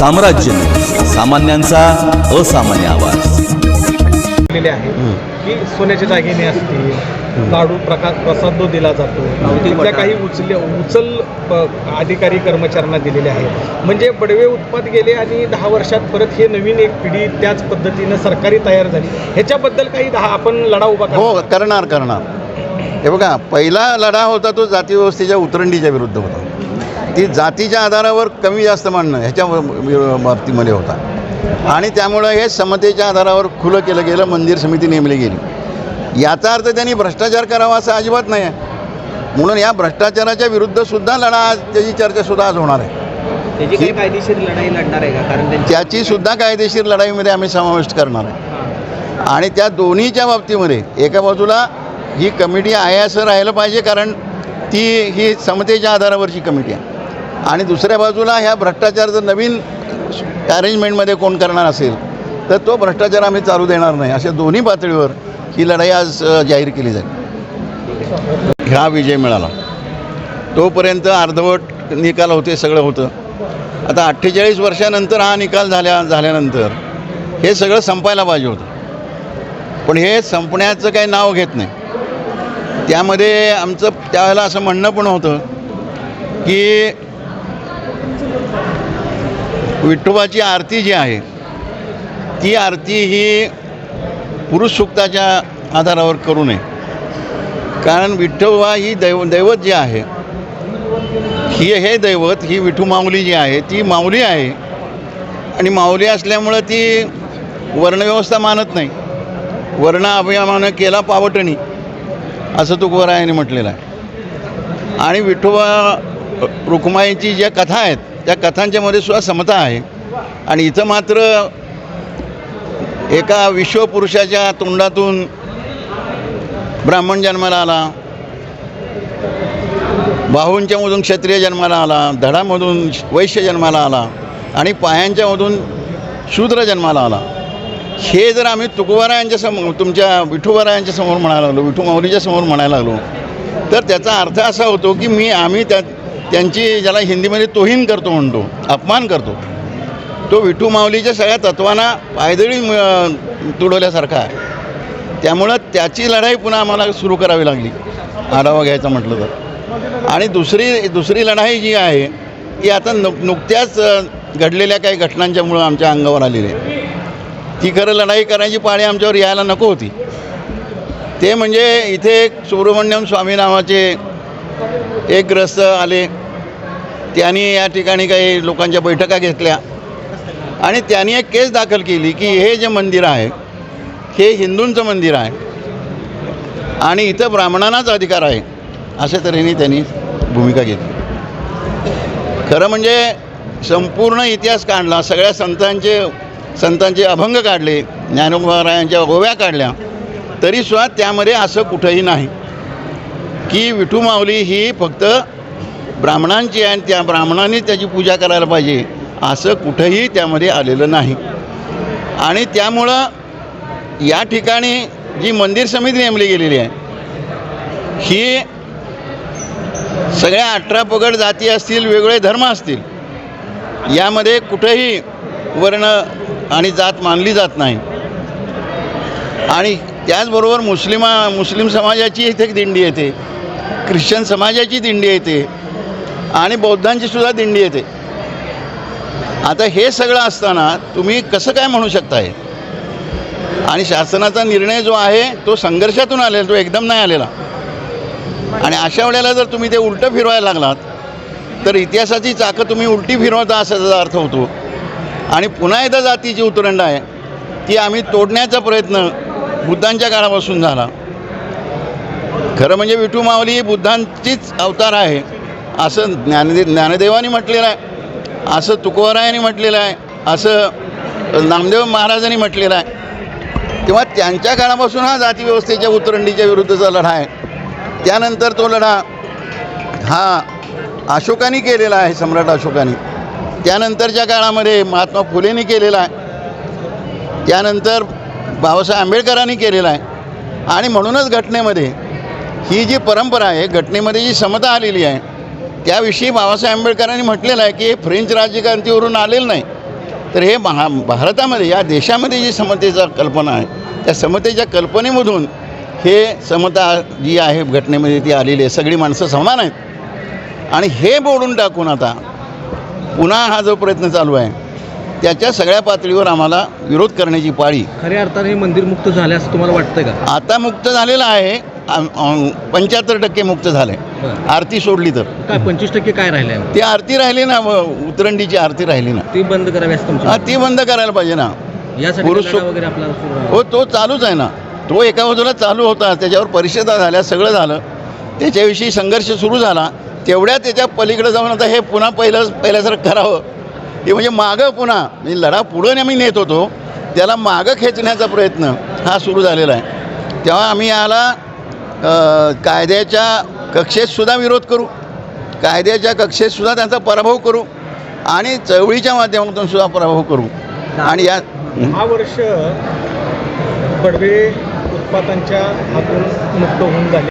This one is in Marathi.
साम्राज्य. सामान्यांचा असामान्य आवाज. दिलेले आहे. की सोन्याच्या दागिने असतील लाडू प्रकार प्रसाद जो दिला जातो. तिथल्या काही उचल उचल प- अधिकारी कर्मचाऱ्यांना दिलेले आहेत. म्हणजे बडवे उत्पाद गेले आणि दहा वर्षात परत हे नवीन एक पिढी त्याच पद्धतीनं सरकारी तयार झाली. ह्याच्याबद्दल काही दहा आपण लढा उभा करू हो करणार. करणार हे बघा पहिला लढा होता तो जाती व्यवस्थेच्या उतरंडीच्या विरुद्ध होता. ती जातीच्या आधारावर कमी जास्त मांडणं ह्याच्या बाबतीमध्ये होता. आणि त्यामुळं हे समतेच्या आधारावर खुलं केलं गेलं मंदिर समिती नेमली गेली. याचा अर्थ त्यांनी भ्रष्टाचार करावा असं अजिबात नाही आहे. म्हणून या भ्रष्टाचाराच्या विरुद्ध सुद्धा लढा आज त्याची चर्चा सुद्धा आज होणार आहे. त्याची कायदेशीर लढाई लढणार आहे का? कारण त्याची सुद्धा कायदेशीर लढाईमध्ये आम्ही समाविष्ट करणार आहे. आणि त्या दोन्हीच्या बाबतीमध्ये एका बाजूला ही कमिटी आहे असं राहिलं पाहिजे कारण ती ही समतेच्या आधारावरची कमिटी आहे. आणि दुसऱ्या बाजूला ह्या भ्रष्टाचार जर नवीन अरेंजमेंटमध्ये कोण करणार असेल तर तो भ्रष्टाचार आम्ही चालू देणार नाही. अशा दोन्ही पातळीवर ही लढाई आज जाहीर केली जाईल. हा विजय मिळाला. तोपर्यंत अर्धवट निकाल होते सगळं होतं. आता अठ्ठेचाळीस वर्षानंतर हा निकाल झाल्या झाल्यानंतर हे सगळं संपायला पाहिजे होतं. पण हे संपण्याचं काही नाव घेत नाही. त्यामध्ये आमचं त्यावेळेला असं म्हणणं पण होतं की विठोबाची आरती जी आहे ती आरती ही पुरुष सुक्ताच्या आधारावर करू नये. कारण विठोबा ही दैव दैवत जे आहे ही हे दैवत ही विठू माऊली जी आहे ती माऊली आहे. आणि माऊली असल्यामुळं ती वर्णव्यवस्था मानत नाही. वर्ण अभिमानं केला पावटणी असं तुकोबरायाने म्हटलेलं आहे. आणि विठोबा रुक्माईची ज्या कथा आहेत त्या कथांच्यामध्ये सुद्धा समता आहे. आणि इथं मात्र एका विश्वपुरुषाच्या तोंडातून ब्राह्मण जन्माला आला. बाहूंच्यामधून क्षत्रिय जन्माला आला. धडामधून वैश्य जन्माला आला. आणि पायांच्यामधून शूद्र जन्माला आला. हे जर आम्ही तुकोबारायांच्या समोर तुमच्या विठुबारायांच्या समोर म्हणायला लागलो विठू माऊलीच्या समोर म्हणायला लागलो तर त्याचा अर्थ असा होतो की मी आम्ही त्या त्यांची ज्याला हिंदीमध्ये तोहीन करतो म्हणतो अपमान करतो. तो विठू माऊलीच्या सगळ्या तत्वांना पायदळी तुडवल्यासारखा आहे. त्यामुळं त्याची लढाई पुन्हा आम्हाला सुरू करावी लागली. आढावा घ्यायचा म्हटलं तर. आणि दुसरी दुसरी लढाई जी आहे ती आता नु नुकत्याच घडलेल्या काही घटनांच्यामुळं आमच्या अंगावर आलेली आहे. ती खरं लढाई करायची पाळी आमच्यावर यायला नको होती. ते म्हणजे इथे एक सुब्रमण्यम स्वामी नावाचे एक ग्रस्त आले. त्यांनी या ठिकाणी काही लोकांच्या बैठका घेतल्या. आणि त्यांनी एक केस दाखल केली की हे जे मंदिर आहे हे हिंदूंचं मंदिर आहे. आणि इथं ब्राह्मणांनाच अधिकार आहे अशा तऱ्हेने त्यांनी भूमिका घेतली. खरं म्हणजे संपूर्ण इतिहास काढला सगळ्या संतांचे संतांचे अभंग काढले ज्ञानोबारायांच्या गोव्या काढल्या. तरीसुद्धा त्यामध्ये असं कुठंही नाही की विठू माऊली ही फक्त ब्राह्मणांची आहे आणि त्या ब्राह्मणांनी त्याची पूजा करायला पाहिजे. असं कुठंही त्यामध्ये आलेलं नाही. आणि त्यामुळं या ठिकाणी जी मंदिर समिती नेमली गेलेली आहे ही सगळ्या अठरा पगड जाती असतील वेगवेगळे धर्म असतील यामध्ये कुठंही वर्ण आणि जात मानली जात नाही. आणि त्याचबरोबर मुस्लिमा मुस्लिम समाजाची इथे एक दिंडी येते. ख्रिश्चन समाजाची दिंडी येते. आणि बौद्धांची सुद्धा दिंडी येते. आता हे सगळं असताना तुम्ही कसं काय म्हणू शकताय? आणि शासनाचा निर्णय जो आहे तो संघर्षातून आलेला तो एकदम नाही आलेला. आणि अशा वेळेला जर तुम्ही ते उलटं फिरवायला लागलात तर इतिहासाची चाकं तुम्ही उलटी फिरवता असा त्याचा अर्थ होतो. आणि पुन्हा एकदा जातीची उतरंड आहे ती आम्ही तोडण्याचा प्रयत्न बुद्धांच्या काळापासून झाला. खरं म्हणजे विठू माऊली ही बुद्धांचीच अवतार आहे. असं ज्ञानदे ज्ञानदेवानी म्हटलेलं आहे. असं तुकोबरायांनी म्हटलेलं आहे. असं नामदेव महाराजांनी म्हटलेलं आहे. तेव्हा त्यांच्या काळापासून हा जातीव्यवस्थेच्या उतरंडीच्या विरुद्धचा लढा आहे. त्यानंतर तो लढा हा अशोकाने केलेला आहे सम्राट अशोकाने. त्यानंतरच्या काळामध्ये महात्मा फुलेने केलेला आहे. त्यानंतर बाबासाहेब आंबेडकरांनी केलेला आहे. आणि म्हणूनच घटनेमध्ये ही जी परंपरा आहे घटनेमध्ये जी समता आलेली आहे त्याविषयी बाबासाहेब आंबेडकरांनी म्हटलेलं आहे की हे फ्रेंच राज्यक्रांतीवरून आलेलं नाही. तर हे महा भारतामध्ये या देशामध्ये जी समतेचा कल्पना आहे त्या समतेच्या कल्पनेमधून हे समता जी आहे घटनेमध्ये ती आलेली आहे. सगळी माणसं समान आहेत. आणि हे बोलून टाकून आता पुन्हा हा जो प्रयत्न चालू आहे त्याच्या सगळ्या पातळीवर आम्हाला विरोध करण्याची पाळी. खऱ्या अर्थाने हे मंदिर मुक्त झाले असं तुम्हाला वाटतंय का? आता मुक्त झालेलं आहे. पंच्याहत्तर टक्के मुक्त झालं आहे. आरती सोडली तर. काय पंचवीस टक्के काय राहिले? ती आरती राहिली ना उतरंडीची आरती राहिली ना. ती बंद करावी हा ती बंद करायला पाहिजे ना. पुरुष वगैरे आपला. हो तो चालूच आहे ना. तो एका बाजूला चालू होता त्याच्यावर परिषदा झाल्या सगळं झालं. त्याच्याविषयी संघर्ष सुरू झाला. तेवढ्या त्याच्या पलीकडे जाऊन आता हे पुन्हा पहिलं पहिल्यासारखं करावं. हे म्हणजे मागं पुन्हा म्हणजे लढा पुढं आम्ही नेत होतो. त्याला मागं खेचण्याचा प्रयत्न हा सुरू झालेला आहे. तेव्हा आम्ही याला कायद्याच्या कक्षेतसुद्धा विरोध करू कायद्याच्या कक्षेतसुद्धा त्यांचा पराभव करू आणि चळवळीच्या माध्यमातून सुद्धा पराभव करू. आणि या दहा वर्ष कडवे उत्पादनांच्या हातून मुक्त होऊन झाले.